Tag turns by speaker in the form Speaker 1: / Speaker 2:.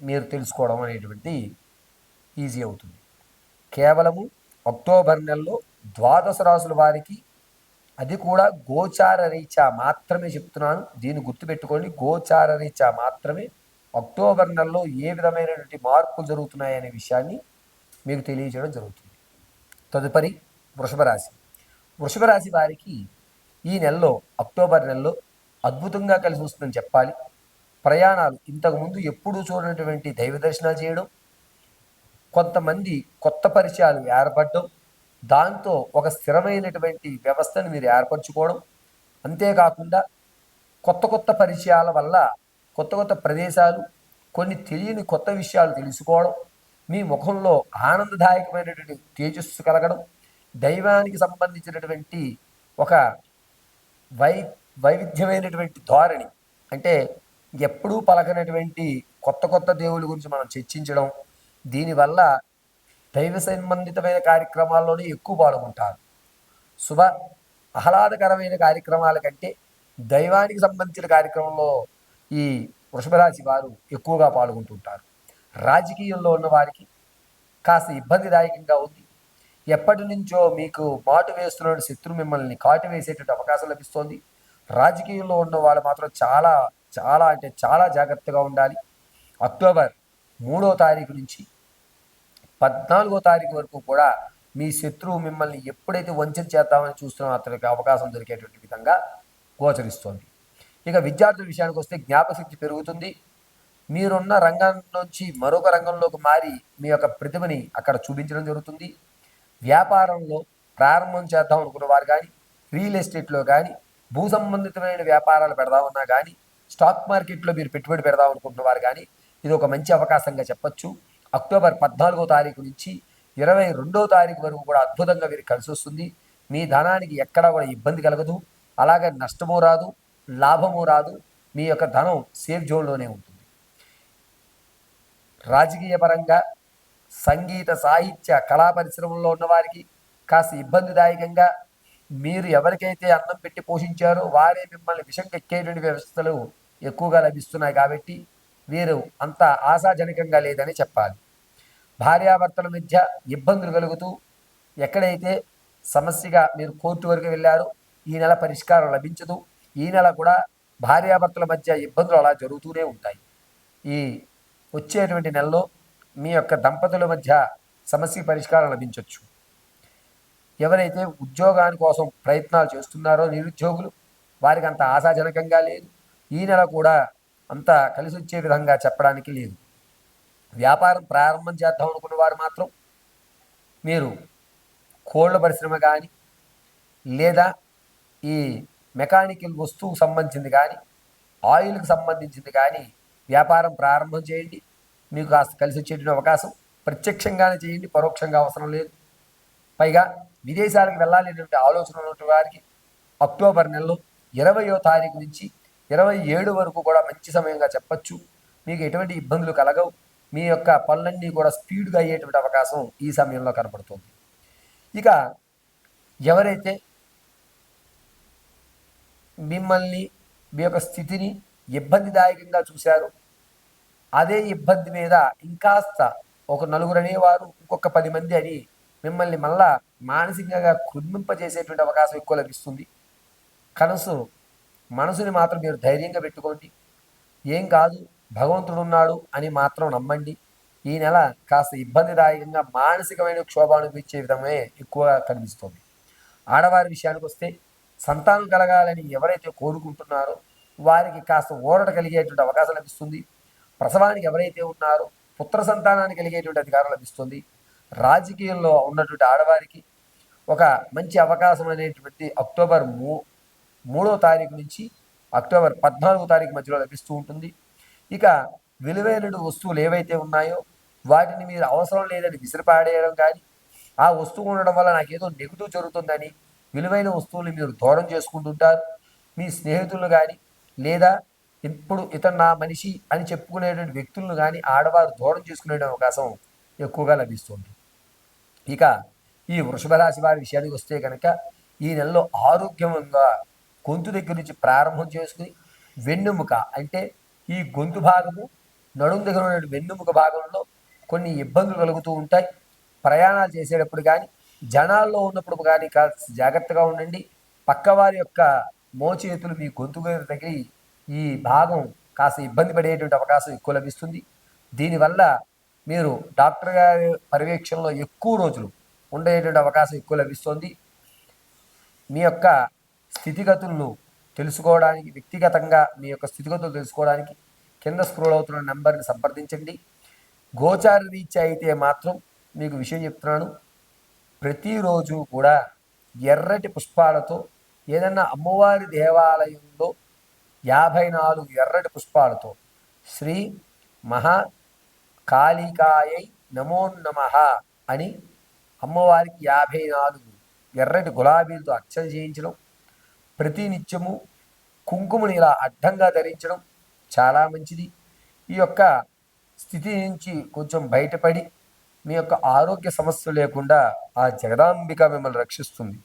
Speaker 1: మీరు తెలుసుకోవడం అనేటువంటి ఈజీ అవుతుంది. కేవలము అక్టోబర్ నెలలో ద్వాదశ రాసుల వారికి అది కూడా గోచార రీత్యా మాత్రమే చెప్తున్నాను. దీన్ని గుర్తుపెట్టుకోండి. గోచార రీత్యా మాత్రమే అక్టోబర్ నెలలో ఏ విధమైనటువంటి మార్పులు జరుగుతున్నాయనే విషయాన్ని మీకు తెలియజేయడం జరుగుతుంది. తదుపరి వృషభ రాశి. వృషభ రాశి వారికి ఈ నెలలో అక్టోబర్ నెలలో అద్భుతంగా కలిసి వస్తుందని చెప్పాలి. ప్రయాణాలు ఇంతకుముందు ఎప్పుడూ చూడనటువంటి దైవ దర్శనాలు చేయడం కొంతమంది కొత్త పరిచయాలు ఏర్పడడం దాంతో ఒక స్థిరమైనటువంటి వ్యవస్థను మీరు ఏర్పరచుకోవడం అంతేకాకుండా కొత్త కొత్త పరిచయాల వల్ల కొత్త కొత్త ప్రదేశాలు కొన్ని తెలియని కొత్త విషయాలు తెలుసుకోవడం మీ ముఖంలో ఆనందదాయకమైనటువంటి తేజస్సు కలగడం దైవానికి సంబంధించినటువంటి ఒక వై వైవిధ్యమైనటువంటి ధోరణి. అంటే ఎప్పుడూ పలకనటువంటి కొత్త కొత్త దేవుళ్ళ గురించి మనం చర్చించడం దీనివల్ల దైవ సంబంధితమైన కార్యక్రమాల్లోనే ఎక్కువ పాల్గొంటారు. శుభ ఆహ్లాదకరమైన కార్యక్రమాల కంటే దైవానికి సంబంధించిన కార్యక్రమంలో ఈ వృషభరాశి వారు ఎక్కువగా పాల్గొంటుంటారు. రాజకీయంలో ఉన్న వారికి కాస్త ఇబ్బందిదాయకంగా ఉంది. ఎప్పటి నుంచో మీకు మాటు వేస్తున్న శత్రు మిమ్మల్ని కాటు వేసేటువంటి అవకాశం లభిస్తోంది. రాజకీయంలో ఉన్న వాళ్ళు మాత్రం చాలా చాలా అంటే చాలా జాగ్రత్తగా ఉండాలి. అక్టోబర్ మూడో తారీఖు నుంచి పద్నాలుగో తారీఖు వరకు కూడా మీ శత్రువు మిమ్మల్ని ఎప్పుడైతే వంచన చేద్దామని చూస్తున్నారో అతనికి అవకాశం దొరికేటువంటి విధంగా గోచరిస్తోంది. ఇక విద్యార్థుల విషయానికి వస్తే జ్ఞాపశక్తి పెరుగుతుంది. మీరున్న రంగం నుంచి మరొక రంగంలోకి మారి మీ యొక్క ప్రతిభని అక్కడ చూపించడం జరుగుతుంది. వ్యాపారంలో ప్రారంభం చేద్దాం అనుకున్న వారు కానీ రియల్ ఎస్టేట్లో కానీ భూ సంబంధితమైన వ్యాపారాలు పెడదామన్నా కానీ స్టాక్ మార్కెట్లో మీరు పెట్టుబడి పెడదాం అనుకుంటున్న వారు కానీ ఇది ఒక మంచి అవకాశంగా చెప్పొచ్చు. అక్టోబర్ పద్నాలుగో తారీఖు నుంచి ఇరవై రెండో తారీఖు వరకు కూడా అద్భుతంగా మీరు కలిసి వస్తుంది. మీ ధనానికి ఎక్కడా కూడా ఇబ్బంది కలగదు. అలాగే నష్టము రాదు లాభము రాదు. మీ యొక్క ధనం సేఫ్ జోన్లోనే ఉంటుంది. రాజకీయ పరంగా సంగీత సాహిత్య కళా పరిశ్రమలో ఉన్నవారికి కాస్త ఇబ్బందిదాయకంగా మీరు ఎవరికైతే అన్నం పెట్టి పోషించారో వారే మిమ్మల్ని విషం ఎక్కేటువంటి వ్యవస్థలు ఎక్కువగా లభిస్తున్నాయి కాబట్టి వీరు అంత ఆశాజనకంగా లేదని చెప్పాలి. భార్యాభర్తల మధ్య ఇబ్బందులు కలుగుతూ ఎక్కడైతే సమస్యగా మీరు కోర్టు వరకు వెళ్ళారో ఈ నెల పరిష్కారం లభించదు. ఈ నెల కూడా భార్యాభర్తల మధ్య ఇబ్బందులు అలా జరుగుతూనే ఉంటాయి. ఈ వచ్చేటువంటి నెలలో మీ యొక్క దంపతుల మధ్య సమస్య పరిష్కారం లభించవచ్చు ఎవరైతే ఉద్యోగాని కోసం ప్రయత్నాలు చేస్తున్నారో నిరుద్యోగులు వారికి అంత ఆశాజనకంగా లేదు. ఈ నెల కూడా అంత కలిసి వచ్చే విధంగా చెప్పడానికి లేదు. వ్యాపారం ప్రారంభం చేద్దాం అనుకున్న వారు మాత్రం మీరు కోళ్ళ పరిశ్రమ కానీ లేదా ఈ మెకానికల్ వస్తువుకు సంబంధించింది కానీ ఆయిల్కి సంబంధించింది కానీ వ్యాపారం ప్రారంభం చేయండి. మీకు కాస్త కలిసి వచ్చేటువంటి అవకాశం ప్రత్యక్షంగానే చేయండి. పరోక్షంగా అవసరం లేదు. పైగా విదేశాలకు వెళ్ళాలి అనేటువంటి ఆలోచన ఉన్నటువంటి వారికి అక్టోబర్ నెలలో ఇరవయో తారీఖు నుంచి ఇరవై ఏడు వరకు కూడా మంచి సమయంగా చెప్పచ్చు. మీకు ఎటువంటి ఇబ్బందులు కలగవు. మీ యొక్క పనులన్నీ కూడా స్పీడ్గా అయ్యేటువంటి అవకాశం ఈ సమయంలో కనపడుతుంది. ఇక ఎవరైతే మిమ్మల్ని మీ యొక్క స్థితిని ఇబ్బందిదాయకంగా చూశారు అదే ఇబ్బంది మీద ఇంకాస్త ఒక నలుగురు అనేవారు ఇంకొక పది మంది అని మిమ్మల్ని మళ్ళా మానసికంగా కృమ్మింపజేసేటువంటి అవకాశం ఎక్కువ లభిస్తుంది. కనసు మనసుని మాత్రం మీరు ధైర్యంగా పెట్టుకోండి. ఏం కాదు భగవంతుడు ఉన్నాడు అని మాత్రం నమ్మండి. ఈ నెల కాస్త ఇబ్బందిదాయకంగా మానసికమైన క్షోభ అనిపించే విధమే ఎక్కువగా కనిపిస్తుంది. ఆడవారి విషయానికి వస్తే సంతానం కలగాలని ఎవరైతే కోరుకుంటున్నారో వారికి కాస్త ఊరట కలిగేటువంటి అవకాశం లభిస్తుంది. ప్రసవానికి ఎవరైతే ఉన్నారో పుత్ర సంతానానికి కలిగేటువంటి అధికారం లభిస్తుంది. రాజకీయంలో ఉన్నటువంటి ఆడవారికి ఒక మంచి అవకాశం అనేటువంటి అక్టోబర్ మూ మూడో తారీఖు నుంచి అక్టోబర్ పద్నాలుగో తారీఖు మధ్యలో లభిస్తూ ఉంటుంది. ఇక విలువైన వస్తువులు ఏవైతే ఉన్నాయో వాటిని మీరు అవసరం లేదని విసిరిపాడేయడం కానీ ఆ వస్తువు ఉండడం వల్ల నాకేదో నెగిటివ్ జరుగుతుందని విలువైన వస్తువులు మీరు దూరం చేసుకుంటుంటారు. మీ స్నేహితులు కానీ లేదా ఇప్పుడు ఇతను నా మనిషి అని చెప్పుకునేటువంటి వ్యక్తులను కానీ ఆడవారు దూరం చేసుకునే అవకాశం ఎక్కువగా లభిస్తుంది ఇక ఈ వృషభ రాశి వారి విషయానికి వస్తే కనుక ఈ నెలలో ఆరోగ్యంగా గొంతు దగ్గర నుంచి ప్రారంభం చేసుకుని వెన్నెముక అంటే ఈ గొంతు భాగము నడుము దగ్గర ఉన్న వెన్నెముక భాగంలో కొన్ని ఇబ్బందులు కలుగుతూ ఉంటాయి. ప్రయాణాలు చేసేటప్పుడు కానీ జనాల్లో ఉన్నప్పుడు కానీ కాస్త జాగ్రత్తగా ఉండండి. పక్కవారి యొక్క మోచేతులు మీ గొంతు దగ్గర తగిలి ఈ భాగం కాస్త ఇబ్బంది పడేటువంటి అవకాశం ఎక్కువ లభిస్తుంది. దీనివల్ల మీరు డాక్టర్ గారి పర్యవేక్షణలో ఎక్కువ రోజులు ఉండేటువంటి అవకాశం ఎక్కువ లభిస్తుంది. మీ యొక్క స్థితిగతులను తెలుసుకోవడానికి వ్యక్తిగతంగా మీ యొక్క స్థితిగతులు తెలుసుకోవడానికి కింద స్క్రోల్ అవుతున్న నెంబర్ని సంప్రదించండి. గోచార రీత్యా అయితే మాత్రం మీకు విషయం చెప్తున్నాను. ప్రతిరోజు కూడా ఎర్రటి పుష్పాలతో ఏదన్నా అమ్మవారి దేవాలయంలో యాభై నాలుగు ఎర్రటి పుష్పాలతో శ్రీ మహా కాళికాయై నమో నమ అని అమ్మవారికి యాభై నాలుగు ఎర్రటి గులాబీలతో అర్చన చేయించడం ప్రతి నిత్యము కుంకుమని ఇలా అడ్డంగా ధరించడం చాలా మంచిది. ఈ యొక్క స్థితి నుంచి కొంచెం బయటపడి మీ యొక్క ఆరోగ్య సమస్యలు లేకుండా ఆ జగదాంబిక మిమ్మల్ని రక్షిస్తుంది.